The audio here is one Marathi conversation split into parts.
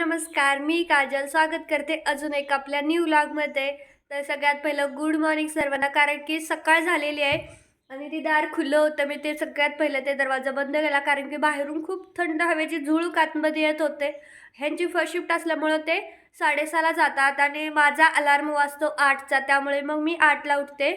नमस्कार मी काजल. स्वागत करते अजून एक आपल्या न्यू मध्ये. तर सगळ्यात पहिलं गुड मॉर्निंग सर्वांना कारण की सकाळ झालेली आहे आणि ती दार खुलं होतं. मी ते सगळ्यात पहिलं ते दरवाजा बंद केला कारण की बाहेरून खूप थंड हवेची झुळूक आतमध्ये येत होते. ह्यांची फर्स्ट शिफ्ट असल्यामुळं ते साडेसहाला जातात आणि माझा अलार्म वाजतो आठचा. त्यामुळे मग मी आठला उठते.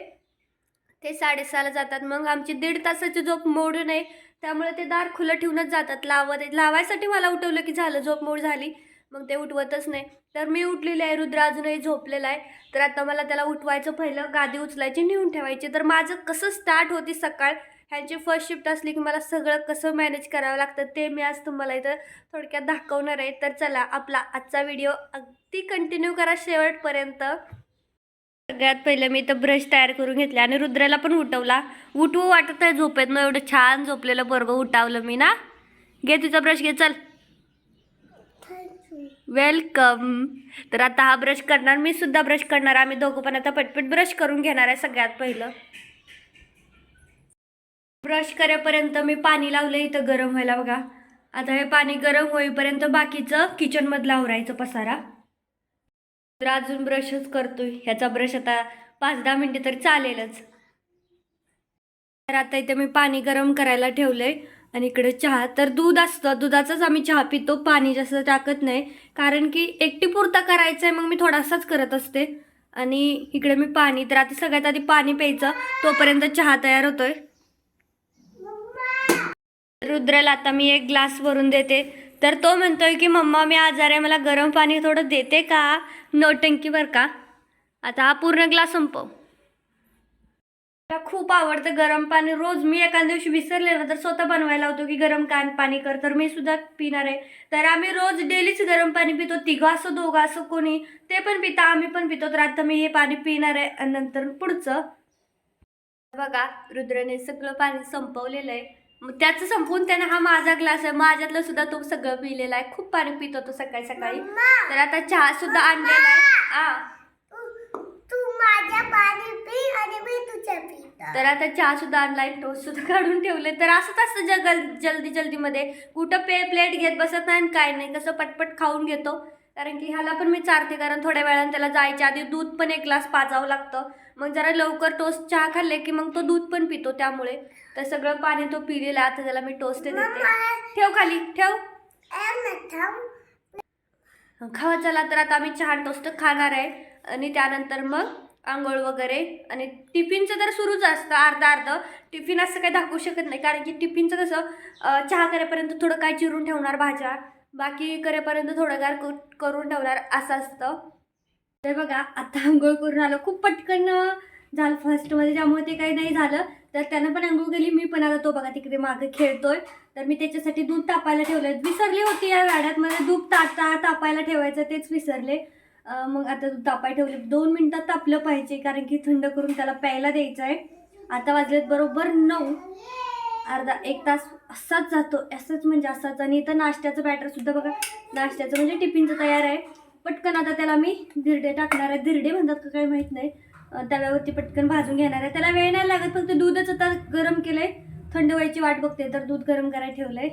ते साडेसहाला जातात. मग आमची दीड तासाची झोप मोडू नये. त्यामुळे ते दार खुलं ठेवूनच जातात. लावत लावायसाठी मला उठवलं की झालं झोप मोड झाली. मग ते उठवतच नाही. तर मी उठलेली आहे रुद्र अजूनही झोपलेला आहे. तर आता मला त्याला उठवायचं पहिलं गादी उचलायची नेऊन ठेवायची. तर माझं कसं स्टार्ट होती सकाळ? ह्यांची फर्स्ट शिफ्ट असली की मला सगळं कसं मॅनेज करावं लागतं ते मी आज तुम्हाला इथं थोडक्यात दाखवणार आहे. तर चला आपला आजचा व्हिडिओ अगदी कंटिन्यू करा शेवटपर्यंत. सगळ्यात पहिले मी इथं ब्रश तयार करून घेतले आणि रुद्राला पण उठवला. उठवू वाटत आहे झोपेत ना एवढं छान झोपलेलं बरोबर उठावलं मी ना. घे तिचा ब्रश घे चल. वेलकम. तर आता हा ब्रश करणार मी सुद्धा ब्रश करणार. आम्ही दोघं पण आता पटपट ब्रश करून घेणार आहे सगळ्यात पहिलं. ब्रश करेपर्यंत मी पाणी लावलं इथं गरम व्हायला बघा. आता हे पाणी गरम होईपर्यंत बाकीचं किचनमधलं आवरायचं पसारा. तर अजून ब्रशच करतोय. ह्याचा ब्रश आता पाच दहा मिनटे तर चालेलच. तर आता इथे मी पाणी गरम करायला ठेवलंय. आणि इकडे चहा. तर दूध असतं. दुधाचाच आम्ही चहा पितो. पाणी जास्त टाकत नाही. कारण की एकटी पुरता करायचं आहे मग मी थोडासाच करत असते. आणि इकडे मी पाणी तर आता सगळ्यात आधी पाणी प्यायचं. तोपर्यंत चहा तयार होतोय. रुद्राला आता मी एक ग्लास भरून देते. तर तो म्हणतोय की मम्मा मी आजार आहे मला गरम पाणी थोडं देते का? नोटंकी बरं का? आता हा पूर्ण ग्लास संपव. मला खूप आवडतं गरम पाणी. रोज मी एखाद्या दिवशी विसरले ना तर स्वतः बनवायला होतो की गरम कान पाणी कर. तर मी सुद्धा पिणार आहे. तर आम्ही रोज डेलीच गरम पाणी पितो. तिघं असं दोघं असं कोणी ते पण पिता आम्ही पण पितो. तर आता मी हे पाणी पिणार आहे. आणि नंतर पुढचं. बघा रुद्रने सगळं पाणी संपवलेलं आहे. मग त्याचं संपवून त्याने हा माझा ग्लास आहे. माझ्यातलं सुद्धा तो सगळं पिलेला आहे. खूप पाणी पितो तो सकाळी सकाळी. तर आता चहा सुद्धा आणलेला आहे आ तू माझ्या पाणी पी आणि मी तुझ्या पी तर आता चहा सुद्धा आणलाय टोस्ट सुद्धा काढून ठेवले. तर असंच असतं जगल जल्दी जल्दीमध्ये. कुठं पे प्लेट घेत बसत नाही आणि काय नाही कसं पटपट खाऊन घेतो. कारण की ह्याला पण मी चारते कारण थोड्या वेळानं त्याला जायच्या आधी दूध पण एक ग्लास पाजावं लागतं. मग जरा लवकर टोस्ट चहा खाल्ले की मग तो दूध पण पितो त्यामुळे. तर सगळं पाणी तो पिलेला. आता त्याला मी टोस्ट देते. ठेव खाली ठेव. खावा चला तर आता आम्ही चहा टोस्ट खाणार आहे. आणि त्यानंतर मग आंघोळ वगैरे आणि टिफिनचं तर सुरूच असतं अर्धा अर्धं. टिफिन असं काही दाखवू शकत नाही कारण की टिफिनचं कसं चहा करेपर्यंत थोडं काय चिरून ठेवणार भाज्या बाकी करेपर्यंत थोडंगार कु- करून ठेवणार असं असतं. तर बघा आता आंघोळ करून आलो. खूप पटकन झालं फर्स्टमध्ये ज्यामुळे ते काही नाही झालं. तर त्यानं पण आंघोळ केली मी पण आता तो बघा तिकडे मागे खेळतोय. तर मी त्याच्यासाठी दूध तापायला ठेवलं विसरली होती या गाड्यात मला दूध ताता तापायला ठेवायचं तेच विसरले. मग आता दूध तापाय ठेवले. दोन मिनटात तापलं पाहिजे कारण की थंड करून त्याला प्यायला द्यायचं आहे. आता वाजलेत बरोबर नऊ. अर्धा एक तास असाच जातो. असंच म्हणजे असाच. आणि इथं नाश्त्याचं बॅटरसुद्धा बघा. नाश्त्याचं म्हणजे टिफिनचं तयार आहे. पटकन आता त्याला मी धिरडे टाकणार आहे. धिरडे म्हणतात का काही माहीत नाही. तव्यावरती पटकन भाजून घेणार आहे. त्याला वेळ नाही लागत. फक्त दूधच आता गरम केलंय. थंड व्हायची वाट बघते. तर दूध गरम करायला ठेवलंय.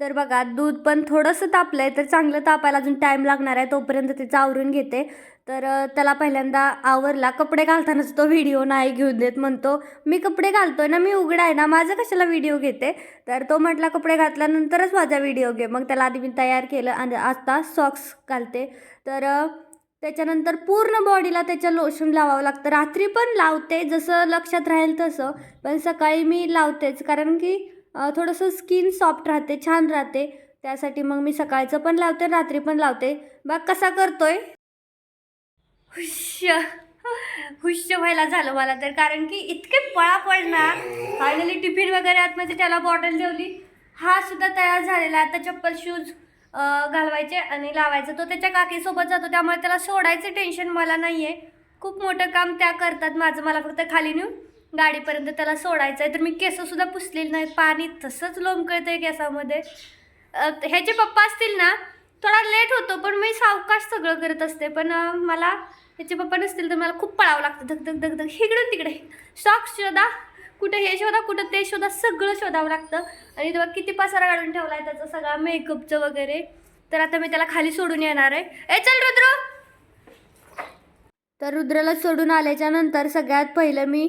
तर बघा दूध पण थोडंसं तापलं आहे तर चांगलं तापायला अजून टाईम लागणार आहे तोपर्यंत त्याचं आवरून घेते. तर त्याला पहिल्यांदा आवरला कपडे घालतानाच तो व्हिडिओ नाही घेऊन देत म्हणतो मी कपडे घालतोय ना मी उघडा आहे ना माझं कशाला व्हिडिओ घेते? तर तो म्हटला कपडे घातल्यानंतरच माझा व्हिडिओ घे. मग त्याला आधी मी तयार केलं आणि आता सॉक्स घालते. तर त्याच्यानंतर पूर्ण बॉडीला त्याचं लोशन लावावं लागतं. रात्री पण लावते जसं लक्षात राहील तसं पण सकाळी मी लावतेच. कारण की थोडंसं स्किन सॉफ्ट राहते छान राहते. त्यासाठी मग मी सकाळचं पण लावते रात्री पण लावते. बाग कसा करतोय? हुश्य हुश्य व्हायला झालं मला तर कारण की इतके पळापळ ना. फायनली टिफिन वगैरे आतमध्ये त्याला बॉटल ठेवली. हा सुद्धा तयार झालेला आता चप्पल शूज घालवायचे आणि लावायचं. तो त्याच्या काकीसोबत जातो. त्यामुळे त्याला सोडायचं टेन्शन मला नाही आहे खूप मोठं काम त्या करतात. माझं मला फक्त खाली नेऊन गाडीपर्यंत त्याला सोडायचं आहे तर मी केसंसुद्धा पुसलेली नाहीत पाणी तसंच लोंबकळतं आहे केसामध्ये ह्याचे पप्पा असतील ना थोडा लेट होतो पण मी सावकाश सगळं करत असते पण मला ह्याचे पप्पा नसतील तर मला खूप पळावं लागतं धग धग धग धग हिकडून तिकडे. शॉक शोधा कुठं हे शोधा कुठं ते शोधा सगळं शोधावं लागतं. आणि तेव्हा किती पसारा काढून ठेवला आहे त्याचा सगळा मेकअपचं वगैरे तर आता मी त्याला खाली सोडून येणार आहे. ए चल रुद्र! तर रुद्राला सोडून आल्याच्यानंतर सगळ्यात पहिलं मी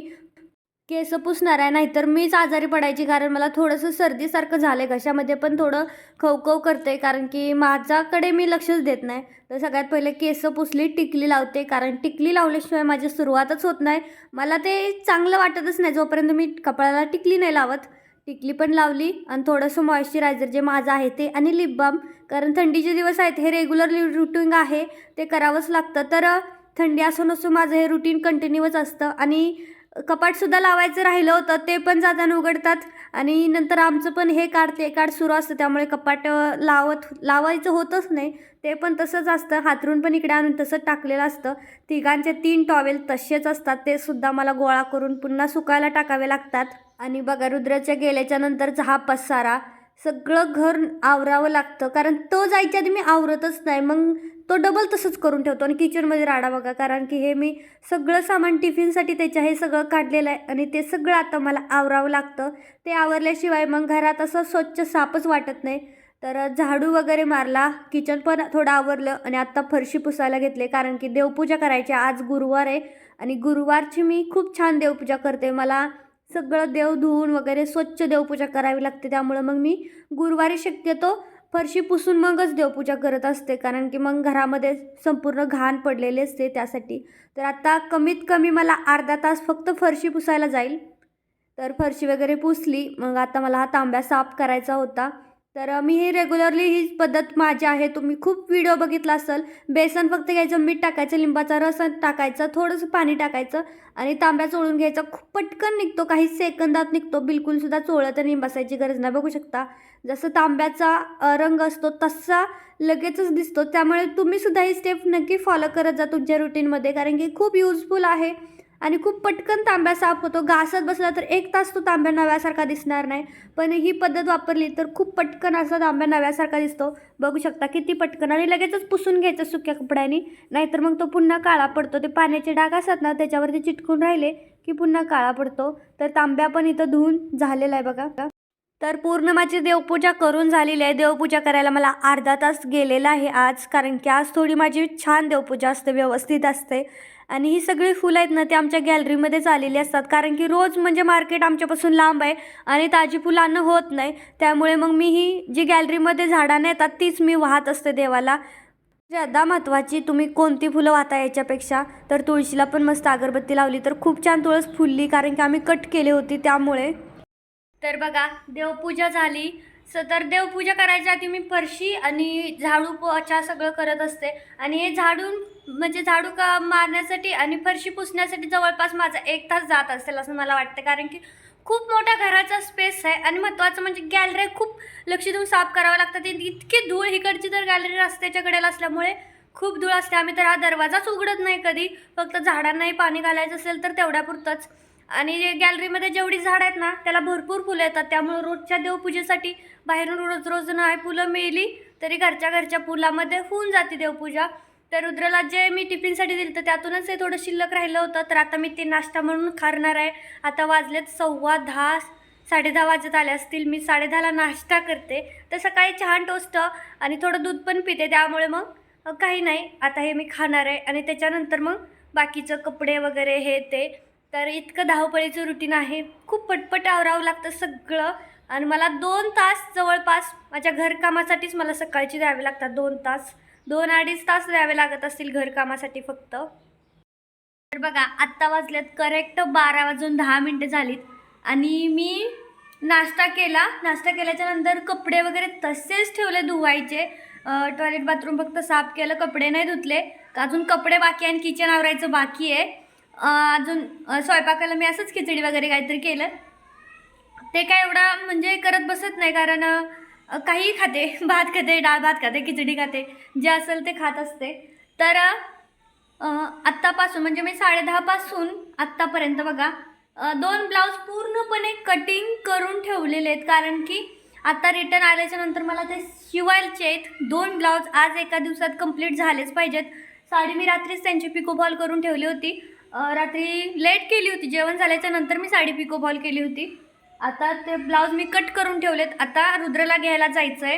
केस पुसणार आहे नाहीतर मीच आजारी पडायची. कारण मला थोडंसं सर्दीसारखं झालं आहे घशामध्ये पण थोडं खवखव करते कारण की माझ्याकडे मी लक्षच देत नाही. तर सगळ्यात पहिले केस पुसली टिकली लावते. कारण टिकली लावल्याशिवाय माझी सुरुवातच होत नाही. मला ते चांगलं वाटतच नाही. जोपर्यंत मी कपाळाला टिकली नाही लावत टिकली पण लावली आणि थोडंसं मॉइश्चरायझर जे माझं आहे ते आणि लिप बाम कारण थंडीचे दिवस आहेत हे रेग्युलर रुटीन आहे ते करावंच लागतं. तर थंडी असं नसून माझं हे रुटीन कंटिन्यूच असतं. आणि कपाटसुद्धा लावायचं राहिलं होतं ते पण जाताना उघडतात. आणि नंतर आमचं पण हे काढ ते काढ सुरू असतं त्यामुळे कपाट लावत लावायचं होतच नाही. ते पण तसंच असतं हातरून पण इकडे आणून तसंच टाकलेलं असतं. तिघांचे तीन टॉवेल तसेच असतात ते सुद्धा मला गोळा करून पुन्हा सुकायला टाकावे लागतात. आणि बघा रुद्राच्या गेल्याच्या नंतरचा हा पसारा सगळं घर आवरावं लागतं. कारण तो जायच्या आधी मी आवरतच नाही. मग तो डबल तसंच करून ठेवतो आणि किचनमध्ये राडा बघा. कारण की हे मी सगळं सामान टिफिनसाठी त्याच्या हे सगळं काढलेलं आहे आणि ते सगळं आता मला आवरावं लागतं. ते आवरल्याशिवाय मग घरात असं स्वच्छ सापच वाटत नाही. तर झाडू वगैरे मारला. किचन पण थोडं आवरलं आणि आत्ता फरशी पुसायला घेतले. कारण की देवपूजा करायची आज गुरुवार आहे आणि गुरुवारची मी खूप छान देवपूजा करते. मला सगळं देव धुवून वगैरे स्वच्छ देवपूजा करावी लागते. त्यामुळं मग मी गुरुवारी शक्यतो फरशी पुसून मगच देवपूजा करत असते कारण की मग घरामध्ये संपूर्ण घाण पडलेली असते त्यासाठी. तर आता कमीत कमी मला अर्धा तास फक्त फरशी पुसायला जाईल. तर फरशी वगैरे पुसली मग आता मला हा तांब्या साफ करायचा होता. तर मी ही रेग्युलरली ही पद्धत माझी आहे. तुम्ही खूप व्हिडिओ बघितला असेल. बेसन फक्त घ्यायचं मीठ टाकायचं लिंबाचा रस टाकायचं थोडंसं पाणी टाकायचं आणि तांब्या चोळून घ्यायचा. खूप पटकन निघतो काही सेकंदात निघतो. बिलकुलसुद्धा चोळत आणि बसायची गरज नाही. बघू शकता. जसं तांब्याचा रंग असतो तसा लगेचच दिसतो. त्यामुळे तुम्हीसुद्धा ही स्टेप नक्की फॉलो करत जा तुमच्या रुटीनमध्ये कारण की खूप युजफुल आहे आणि खूप पटकन तांब्या साफ होतो. घासत बसला तर एक तास तो तांब्या नव्यासारखा दिसणार नाही. पण ही पद्धत वापरली तर खूप पटकन असा तांब्या नव्यासारखा दिसतो. बघू शकता किती पटकन आणि लगेचच पुसून घ्यायचं सुक्या कपड्याने. नाहीतर मग तो पुन्हा काळा पडतो. ते पाण्याचे डाग असतात ना त्याच्यावरती चिटकून राहिले की पुन्हा काळा पडतो. तर तांब्या पण इथं धुवून झालेला आहे बघा. तर पूर्ण माझी देवपूजा करून झालेली आहे. देवपूजा करायला मला अर्धा तास गेलेला आहे आज कारण की आज थोडी माझी छान देवपूजा असते व्यवस्थित असते. आणि ही सगळी फुलं आहेत ना ते आमच्या गॅलरीमध्येच आलेली असतात. कारण की रोज म्हणजे मार्केट आमच्यापासून लांब आहे आणि ताजी फुलं आणणं होत नाही. त्यामुळे मग मी ही जी गॅलरीमध्ये झाडांना येतात तीच मी वाहत असते देवाला. ज्यादा महत्त्वाची तुम्ही कोणती फुलं वाहता याच्यापेक्षा तर तुळशीला पण मस्त अगरबत्ती लावली. तर खूप छान तुळस फुलली कारण की आम्ही कट केली होती त्यामुळे. तर बघा देवपूजा झाली. स तर देवपूजा करायच्या आधी मी फरशी आणि झाडू पोछा सगळं करत असते. आणि हे झाडून म्हणजे झाडू का मारण्यासाठी आणि फरशी पुसण्यासाठी जवळपास माझा एक तास जात असेल असं मला वाटतं. कारण की खूप मोठ्या घराचा स्पेस आहे आणि महत्त्वाचं म्हणजे गॅलरी खूप लक्ष देऊन साफ करावं लागतं. ते इतकी धूळ इकडची तर गॅलरी रस्त्याच्या कडेला असल्यामुळे खूप धूळ असते. आम्ही तर हा दरवाजाच उघडत नाही कधी. फक्त झाडांनाही पाणी घालायचं असेल तर तेवढ्यापुरतंच. आणि गॅलरीमध्ये जेवढी झाडं आहेत ना त्याला भरपूर फुलं येतात. त्यामुळं रोजच्या देवपूजेसाठी बाहेरून रोज रोज नाही फुलं मिळली तरी घरच्या घरच्या फुलामध्ये होऊन जाते देवपूजा. तर रुद्रला जे मी टिफिनसाठी दिलं तर त्यातूनच हे थोडं शिल्लक राहिलं होतं. तर आता मी ते नाश्ता म्हणून खाणार आहे. आता वाजलेत सव्वा दहा साडेदहा वाजत आले असतील. मी साडेदहाला नाश्ता करते. तर सकाळी छान टोस्ट आणि थोडं दूध पण पिते. त्यामुळे मग काही नाही. आता हे मी खाणार आहे आणि त्याच्यानंतर मग बाकीचं कपडे वगैरे हे ते तर इतकं धावपळीचं रुटीन आहे. खूप पटपट आवरावं लागतं सगळं. आणि मला दोन तास जवळपास माझ्या घरकामासाठीच मला सकाळची द्यावे लागतात दोन तास. दोन अडीच तास द्यावे लागत असतील घरकामासाठी फक्त. तर बघा आत्ता वाजल्यात करेक्ट बारा वाजून दहा मिनटं झालीत. आणि मी नाश्ता केला. नाश्ता केल्याच्यानंतर कपडे वगैरे तसेच ठेवले धुवायचे. टॉयलेट बाथरूम फक्त साफ केलं कपडे नाही धुतले. अजून कपडे बाकी आणि किचन आवरायचं बाकी आहे. अजून स्वयंपाकाला मी असंच खिचडी वगैरे काहीतरी केलं. ते काय एवढा म्हणजे करत बसत नाही कारण काहीही काही खाते भात खाते डाळ भात खाते खिचडी खाते जे असेल ते खात असते. तर आत्तापासून म्हणजे मी साडेदहापासून आत्तापर्यंत बघा दोन ब्लाऊज पूर्णपणे कटिंग करून ठेवलेले आहेत. कारण की आत्ता रिटर्न आल्याच्यानंतर मला ते शिवायचे आहेत. दोन ब्लाऊज आज एका दिवसात कंप्लीट झालेच पाहिजेत. साडी मी रात्रीच त्यांची पिकोबॉल करून ठेवली होती. रात्री लेट केली होती. जेवण झाल्याच्यानंतर मी साडी पिकोबॉल केली होती. आता ते ब्लाऊज मी कट करून ठेवलेत. आता रुद्रला घ्यायला जायचं आहे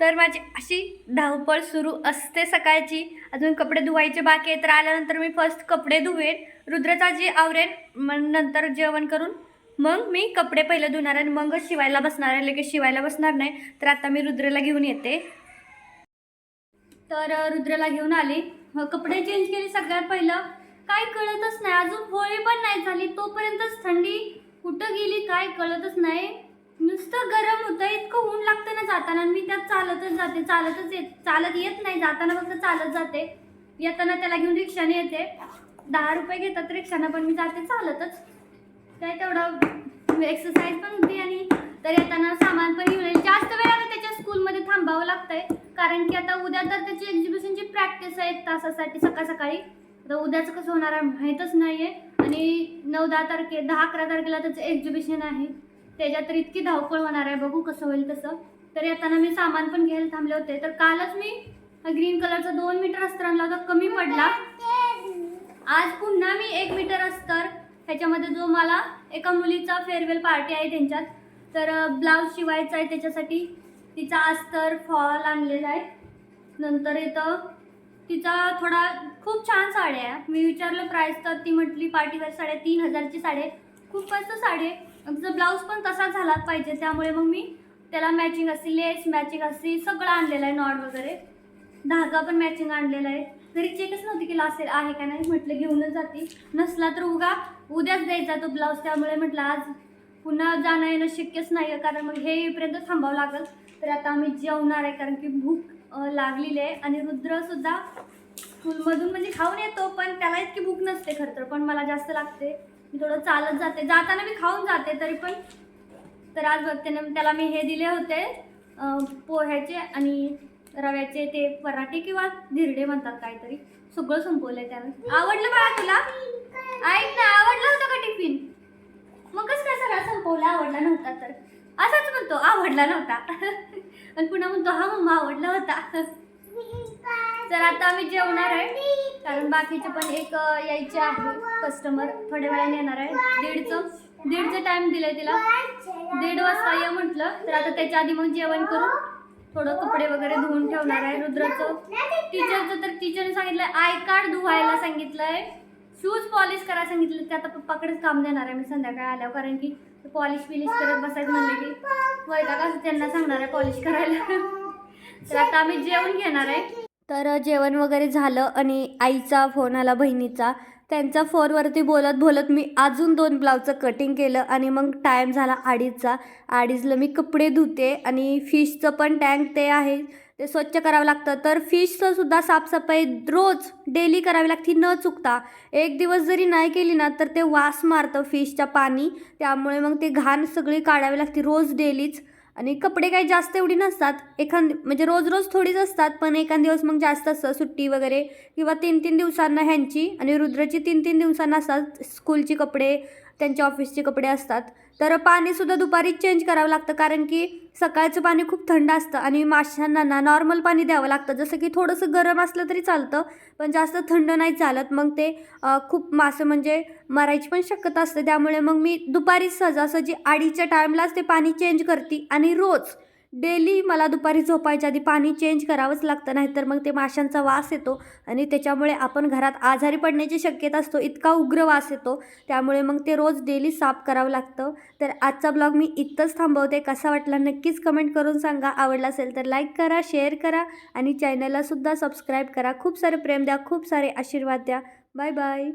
तर माझी अशी धावपळ सुरू असते सकाळची. अजून कपडे धुवायचे बाकी आहे तर आल्यानंतर मी फर्स्ट कपडे धुवेन. रुद्रचा जी आवरेन मग नंतर जेवण करून मग मी कपडे पहिले धुणार आणि मगच शिवायला बसणार आहे. लगेच शिवायला बसणार नाही. तर आता मी रुद्रला घेऊन येते. तर रुद्रला घेऊन आली. कपडे चेंज केले सगळ्यात पहिलं. काय कळतच नाही. अजून होळी पण नाही झाली. तोपर्यंतच थंडी कुठं गेली काय कळतच नाही. नुसतं गरम होतं. इतकं ऊन लागतं ना जाताना. मी त्यात चालतच जाते. चालतच येत चालत येत नाही. जाताना फक्त चालत जाते. येताना त्याला घेऊन रिक्षाने येते. दहा रुपये घेतात रिक्षानं पण मी जाते चालतच. काय तेवढं एक्सरसाइज पण होती आणि तर येताना सामान पण घेऊन जास्त वेळ आता त्याच्या स्कूलमध्ये थांबावं लागतंय. कारण की आता उद्या तर त्याची एक्झिबिशनची प्रॅक्टिस आहे एक तासासाठी सकाळ सकाळी आता उद्याचं कसं होणार आहे माहीतच नाही आहे आणि नऊ दहा तारखे दहा अकरा तारखेला त्याचं एक्झिबिशन आहे. त्याच्यात तर इतकी धावपळ होणार आहे. बघू कसं होईल तसं. तर येताना मी सामान पण घ्यायला थांबले होते. तर कालच मी ग्रीन कलरचा दोन मीटर अस्तर आणला होता कमी पडला आज पुन्हा मी एक मीटर अस्तर. ह्याच्यामध्ये जो मला एका मुलीचा फेअरवेल पार्टी आहे त्यांच्यात. तर ब्लाऊज शिवायचा आहे त्याच्यासाठी. तिचा अस्तर फॉल आणलेला आहे. नंतर इथं तिचा थोडा खूप छान साडी आहे मी विचारलं प्राईस तर ती म्हटली पार्टीवेअर साड्या तीन हजारची साडी आहे. खूप मस्त साडी आहे ब्लाऊज पण तसा झालाच पाहिजे. त्यामुळे मग मी त्याला मॅचिंग अशी लेस मॅचिंग अशी सगळं आणलेलं आहे नॉट वगैरे. धागा पण मॅचिंग आणलेला आहे. घरी चेकच नव्हती की असेल आहे का नाही? म्हटलं घेऊनच जाते. नसला तर उगा उद्याच द्यायचा तो ब्लाऊज त्यामुळे म्हटलं आज पुन्हा जाणं येणं शक्यच नाही आहे कारण मग हे येईपर्यंत थांबावं लागेल. तर आता आम्ही जेवणार आहे कारण की भूक लागलेली आहे. आणि रुद्रसुद्धा स्कूलमधून म्हणजे खाऊन येतो पण त्याला इतकी भूक नसते खरं तर पण मला जास्त लागते. मी थोडं चालत जाते. जाताना मी खाऊन जाते तरी पण तर आज बघते ना त्याला मी हे दिले होते पोह्याचे आणि रव्याचे ते पराठे किंवा धिरडे म्हणतात काहीतरी. सगळं संपवलंय त्यानं. आवडलं बाळा तुला? ऐक ना आवडलं होतं का टिफिन? मगच काय सगळा संपवला आवडला नव्हता तर. असाच म्हणतो आवडला नव्हता. आणि पुन्हा म्हणतो हा मम्मा आवडला होता. तर आता आम्ही जेवणार आहे. कारण बाकीचे पण एक यायचे आहे. कस्टमर थोड्या वेळाने येणार आहे. दीडचं दीडचं टाइम दिलंय तिला. दीड वाजता ये म्हटलं. तर आता त्याच्या आधी मग जेवण करून थोडं कपडे वगैरे धुवून ठेवणार आहे रुद्राचं. टीचरचं तर टीचरने सांगितलंय आय कार्ड धुवायला सांगितलंय. शूज पॉलिश करायला सांगितलं. ते आता पप्पाकडेच काम देणार आहे. मी संध्याकाळी आल्यावर कारण की पॉलिश बिलिश करत बसायचं म्हणले की वैताग असं त्यांना सांगणार आहे पॉलिश करायला. तर आता आम्ही जेवण घेणार आहे. तर जेवण वगैरे झालं आणि आईचा फोन आला बहिणीचा. त्यांचा फोनवरती बोलत बोलत मी अजून दोन ब्लाऊजचं कटिंग केलं आणि मग टाईम झाला अडीचचा. अडीचला मी कपडे धुते आणि फिशचं पण टँक ते आहे ते स्वच्छ करावं लागतं. तर फिशचं सुद्धा साफसफाई रोज डेली करावी लागते न चुकता. एक दिवस जरी नाही केली ना तर ते वास मारतं फिशच्या पाणी. त्यामुळे मग ते घाण सगळी काढावी लागते रोज डेलीच आणि कपडे काही जास्त एवढी नसतात. एखाद म्हणजे रोज रोज थोडीच असतात पण एखाद दिवस मग जास्त असतं सुट्टी वगैरे किंवा तीन तीन दिवसांना ह्यांची आणि रुद्रची तीन तीन दिवसांना असतात. स्कूलची कपडे त्यांच्या ऑफिसचे कपडे असतात. तर पाणीसुद्धा दुपारी चेंज करावं लागतं कारण की सकाळचं पाणी खूप थंड असतं आणि माशांना ना नॉर्मल पाणी द्यावं लागतं. जसं की थोडंसं गरम असलं तरी चालतं पण जास्त थंड नाही चालत. मग ते खूप मासे म्हणजे मरायची पण शक्यता असते. त्यामुळे मग मी दुपारी सहजासहजी आडीच्या टाईमलाच ते पाणी चेंज करते आणि रोज डेली मला दुपारी झोपायच्या आधी पाणी चेंज करावंच लागतं नाहीतर मग ते माशांचा वास येतो आणि त्याच्यामुळे आपण घरात आजारी पडण्याची शक्यता असतो इतका उग्र वास येतो. त्यामुळे मग ते रोज डेली साफ करावं लागतं. तर आजचा ब्लॉग मी इथंच थांबवते. कसा वाटला नक्कीच कमेंट करून सांगा. आवडला असेल तर लाईक करा शेअर करा आणि चॅनललासुद्धा सबस्क्राईब करा. खूप सारे प्रेम द्या खूप सारे आशीर्वाद द्या. Bye bye